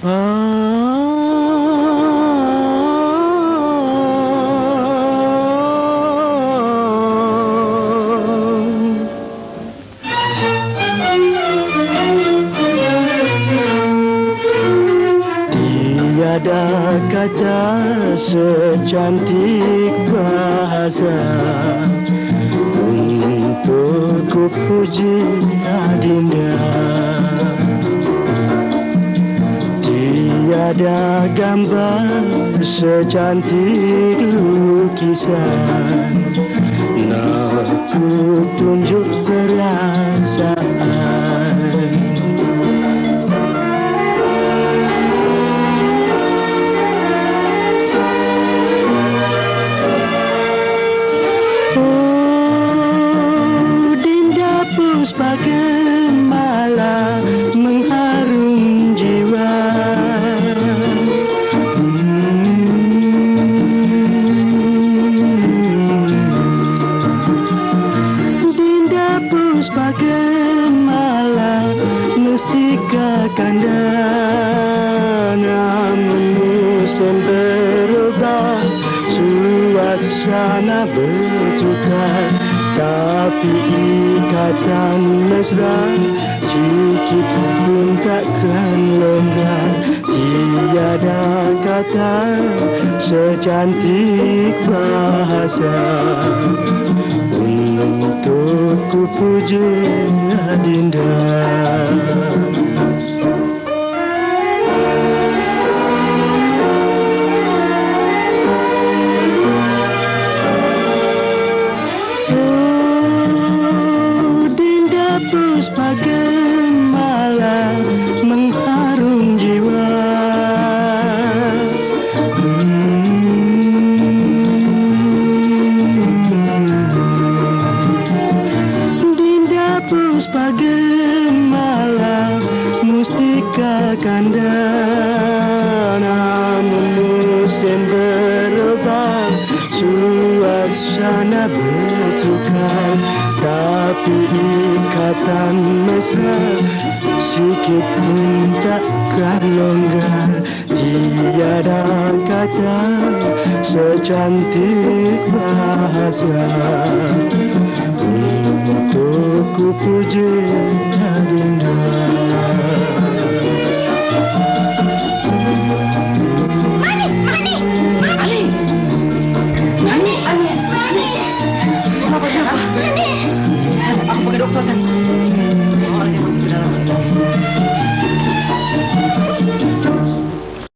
Tiada kata secantik bahasa Untuk ku puji Tiada gambar secantik lukisan. Nak ku tunjuk Dinda Puspa Gemala mustika kanda namun musim berubah. Suasana bertukar tapi ikatan mesra. Sikit pun takkan longgar tiada kata secantik bahasa untuk ku puji adinda. Oh, Dinda Puspa mengharum kanda namun musim berubah suasana bertukar. Tapi ikatan mesra sikit pun takkan longgar. Tiada kata secantik bahasa. Untuk ku puji 多少钱